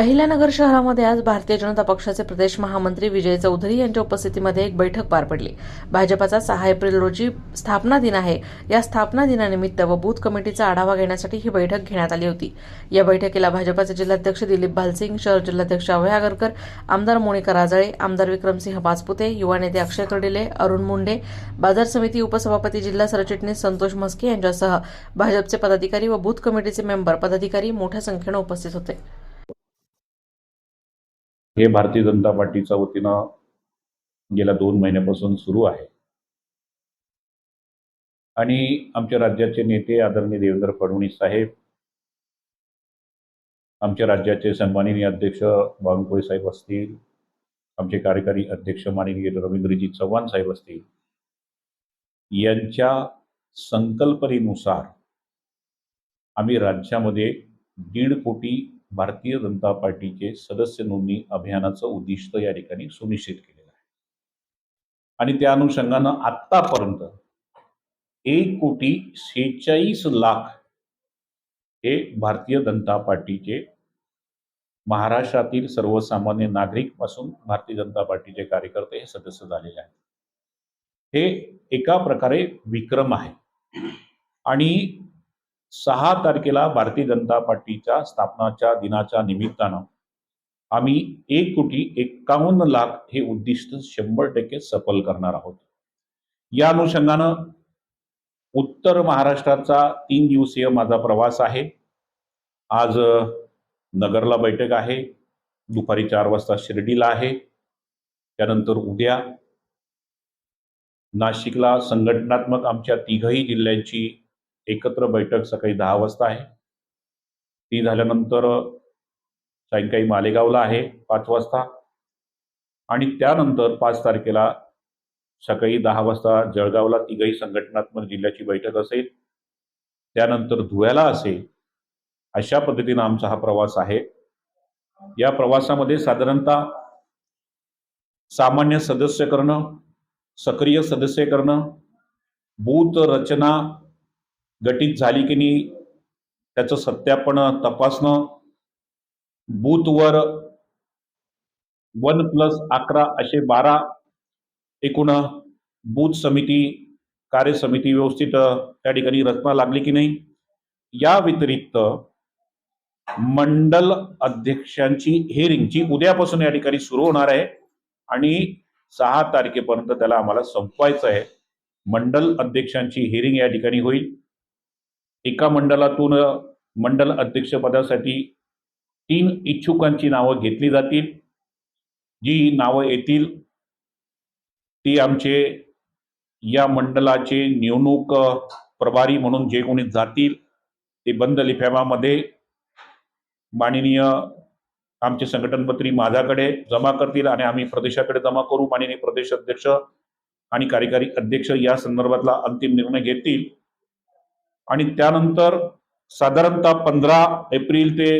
अहिल्यानगर शहरामध्ये आज भारतीय जनता पक्षाचे प्रदेश महामंत्री विजय चौधरी यांच्या उपस्थितीमध्ये एक बैठक पार पडली. भाजपाचा सहा एप्रिल रोजी स्थापना दिन आहे. या स्थापना दिनानिमित्त व बूथ कमिटीचा आढावा घेण्यासाठी ही बैठक घेण्यात आली होती. या बैठकीला भाजपाचे जिल्हाध्यक्ष दिलीप भालसिंग शहर जिल्हाध्यक्ष अभय आगरकर आमदार मोनिका राजळे आमदार विक्रमसिंह पाचपुते युवा नेते अक्षय कर्डिले अरुण मुंडे बाजार समिती उपसभापती जिल्हा सरचिटणीस संतोष म्हस्के यांच्यासह भाजपचे पदाधिकारी व बूथ कमिटीचे मेंबर पदाधिकारी मोठ्या संख्येनं उपस्थित होते. हे भारतीय जनता पार्टीच्या वतीनं गेल्या दोन महिन्यापासून सुरू आहे. आणि आमच्या राज्याचे नेते आदरणीय देवेंद्र फडणवीस साहेब आमच्या राज्याचे सन्माननीय अध्यक्ष बावनकुळे साहेब असतील आमचे कार्यकारी अध्यक्ष माननीय रवींद्रजी चव्हाण साहेब असतील यांच्या संकल्पनेनुसार आम्ही राज्यामध्ये दीड कोटी भारतीय जनता पार्टीचे सदस्य नोंदणी अभियानाचं उद्दिष्ट या ठिकाणी सुनिश्चित केलेलं आहे. आणि त्या अनुषंगानं आत्तापर्यंत एक कोटी शेहेचाळीस लाख हे भारतीय जनता पार्टीचे महाराष्ट्रातील सर्वसामान्य नागरिकपासून भारतीय जनता पार्टीचे कार्यकर्ते हे सदस्य झालेले आहेत. हे एका प्रकारे विक्रम आहे. आणि सहा तारखेला भारतीय जनता पार्टीच्या स्थापनाच्या दिनाच्या निमित्तानं आम्ही एक कोटी एक्कावन्न लाख हे उद्दिष्ट शंभर टक्के सफल करणार आहोत. या अनुषंगानं उत्तर महाराष्ट्राचा तीन दिवसीय माझा प्रवास आहे. आज नगरला बैठक आहे. दुपारी चार वाजता शिर्डीला आहे. त्यानंतर उद्या नाशिकला संघटनात्मक आमच्या तिघही जिल्ह्यांची एकत्र बैठक सकाळी दहा वाजता आहे. ती झाल्यानंतर सायंकाळी मालेगावला आहे पाच वाजता. आणि त्यानंतर पाच तारखेला सकाळी दहा वाजता जळगावला तिघही संघटनात्मक जिल्ह्याची बैठक असेल. त्यानंतर धुळ्याला असेल. अशा पद्धतीनं आमचा हा प्रवास आहे. या प्रवासामध्ये साधारणतः सामान्य सदस्य करणं सक्रिय सदस्य करणं बूथ रचना गटित झाली की नाही त्याचं सत्यापन तपासणं बूथवर वन प्लस अकरा असे बारा एकूण बूथ समिती कार्यसमिती व्यवस्थित त्या ठिकाणी रचना लागली की नाही? या व्यतिरिक्त मंडल अध्यक्षांची हेरिंग जी उद्यापासून या ठिकाणी सुरू होणार आहे आणि सहा तारखेपर्यंत त्याला आम्हाला संपवायचं आहे. मंडल अध्यक्षांची हेरिंग या ठिकाणी होईल. एका मंडळातून मंडल अध्यक्षपदासाठी तीन इच्छुकांची नावं घेतली जातील. जी नावं येतील ती आमचे या मंडळाचे निवडणूक प्रभारी म्हणून जे कोणी जातील ते बंद लिफाफ्यामध्ये माननीय आमचे संघटनपत्री माझ्याकडे जमा करतील आणि आम्ही प्रदेशाकडे जमा करू. माननीय प्रदेश अध्यक्ष आणि कार्यकारी अध्यक्ष या संदर्भातला अंतिम निर्णय घेतील. आणि त्यानंतर साधारणतः पंधरा एप्रिल ते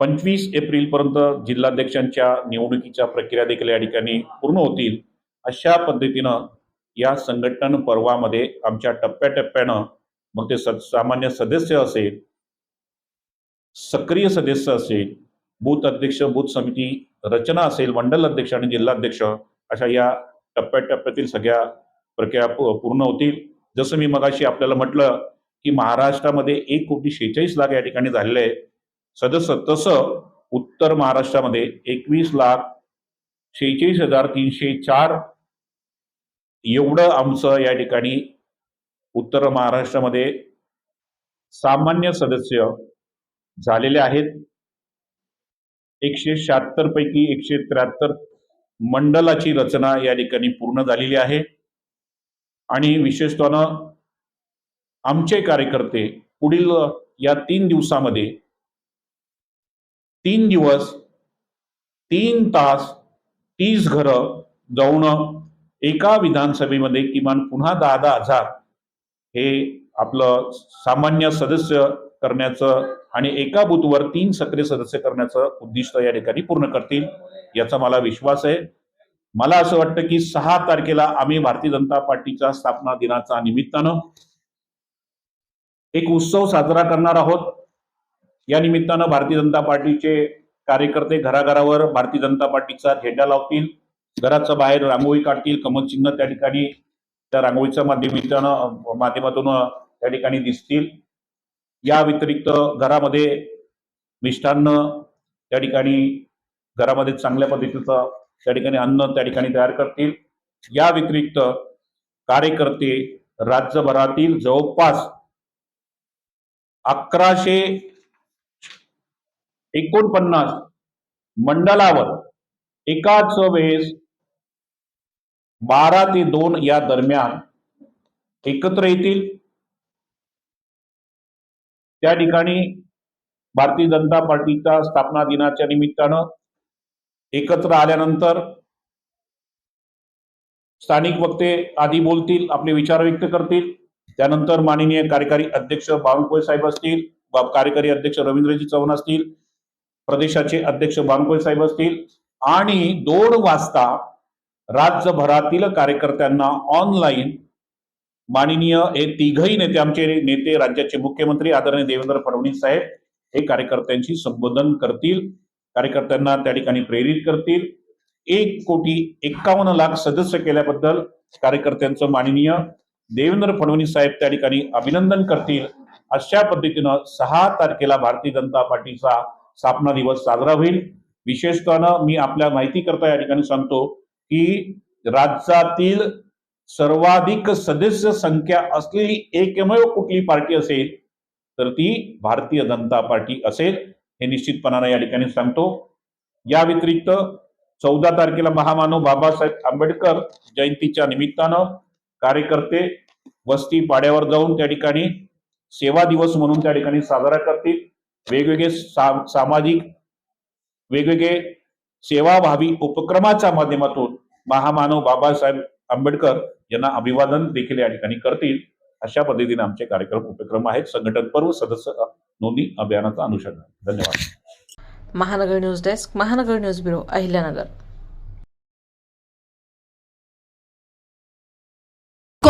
पंचवीस एप्रिलपर्यंत जिल्हाध्यक्षांच्या निवडणुकीच्या प्रक्रिया देखील या ठिकाणी पूर्ण होतील अशा पद्धतीनं या संघटन पर्वामध्ये आमच्या टप्प्याटप्प्यानं मग ते स सामान्य सदस्य असेल सक्रिय सदस्य असेल बूथ अध्यक्ष बूथ समिती रचना असेल मंडल अध्यक्ष आणि जिल्हाध्यक्ष अशा या टप्प्याटप्प्यातील सगळ्या प्रक्रिया पूर्ण होतील. जसं मी मगाशी आपल्याला म्हटलं की महाराष्ट्रामध्ये एक कोटी शेहेचाळीस लाख या ठिकाणी झालेले आहे. सदस्य तसं उत्तर महाराष्ट्रामध्ये एकवीस लाख शेहेचाळीस हजार तीनशे चार एवढं आमचं या ठिकाणी उत्तर महाराष्ट्रामध्ये सामान्य सदस्य झालेले आहेत. एकशे शहात्तर पैकी एकशे त्र्याहत्तर मंडलाची रचना या ठिकाणी पूर्ण झालेली आहे. आणि विशेषत्वानं आमचे कार्यकर्ते पुढील या तीन दिवसामध्ये तीन दिवस तीन तास तीस घरं जाऊन एका विधानसभेमध्ये किमान पुन्हा दहा दहा हजार हे आपलं सामान्य सदस्य करण्याचं आणि एका बूथवर तीन सक्रिय सदस्य करण्याचं उद्दिष्ट या ठिकाणी पूर्ण करतील याचा मला विश्वास आहे. मला असं वाटतं की सहा तारखेला आम्ही भारतीय जनता पार्टीच्या स्थापना दिनाच्या निमित्तानं एक उत्सव साजरा करणार आहोत. या निमित्तानं भारतीय जनता पार्टीचे कार्यकर्ते घराघरावर भारतीय जनता पार्टीचा झेंडा लावतील. घराच्या बाहेर रांगोळी काढतील. कमल चिन्ह त्या ठिकाणी त्या रांगोळीच्या माध्यमितानं माध्यमातून त्या ठिकाणी दिसतील. या व्यतिरिक्त घरामध्ये मिष्टान्न त्या ठिकाणी घरामध्ये चांगल्या पद्धतीचं त्या ठिकाणी अन्न त्या ठिकाणी तयार करतील. या व्यतिरिक्त कार्यकर्ते राज्यभरातील जवळपास अकराशे एकोणपन्नास मंडलावर एकाच वेळेस बारा ते दोन या दरम्यान एकत्र येतील. त्या ठिकाणी भारतीय जनता पार्टीच्या स्थापना दिनाच्या निमित्तानं एकत्र आल्यानंतर स्थानिक वक्ते आधी बोलतील आपले विचार व्यक्त करतील. त्यानंतर माननीय कार्यकारी अध्यक्ष बावनकुळे साहेब असतील कार्यकारी अध्यक्ष रवींद्रजी चव्हाण असतील प्रदेशाचे अध्यक्ष बावनकुळे साहेब असतील आणि दोन वाजता राज्यभरातील कार्यकर्त्यांना ऑनलाईन माननीय हे तिघही नेते आमचे नेते राज्याचे मुख्यमंत्री आदरणीय देवेंद्र फडणवीस साहेब हे कार्यकर्त्यांशी संबोधन करतील. कार्यकर्त्यांना त्या ठिकाणी प्रेरित करतील. एक कोटी एक्कावन्न लाख सदस्य केल्याबद्दल कार्यकर्त्यांचं माननीय देवेंद्र फडणवीस साहेब त्या ठिकाणी अभिनंदन करतील. अशा पद्धतीनं सहा तारखेला भारतीय जनता पार्टीचा स्थापना दिवस साजरा होईल. विशेषतः मी आपल्या माहिती करता या ठिकाणी सांगतो की राज्यातील सर्वाधिक सदस्य संख्या असलेली एकमेव कुठली पार्टी असेल तर ती भारतीय जनता पार्टी असेल. हे निश्चितपणानं या ठिकाणी सांगतो. या व्यतिरिक्त चौदा तारखेला महामानव बाबासाहेब आंबेडकर जयंतीच्या निमित्तानं कार्यकर्ते वस्ती पाड्यावर जाऊन त्या ठिकाणी सेवा दिवस म्हणून त्या ठिकाणी साजरा करतील. वेगवेगळे सा- सामाजिक वेगवेगळे सेवाभावी उपक्रमाच्या माध्यमातून महामानव बाबासाहेब आंबेडकर यांना अभिवादन देखील या ठिकाणी करतील. अशा पद्धतीने आमचे कार्यक्रम उपक्रम आहेत. संघटन पर्व सदस्य नोंदणी अभियानाचा अनुषंगाने. धन्यवाद. Mahanagar news desk Mahanagar news bureau Ahilyanagar.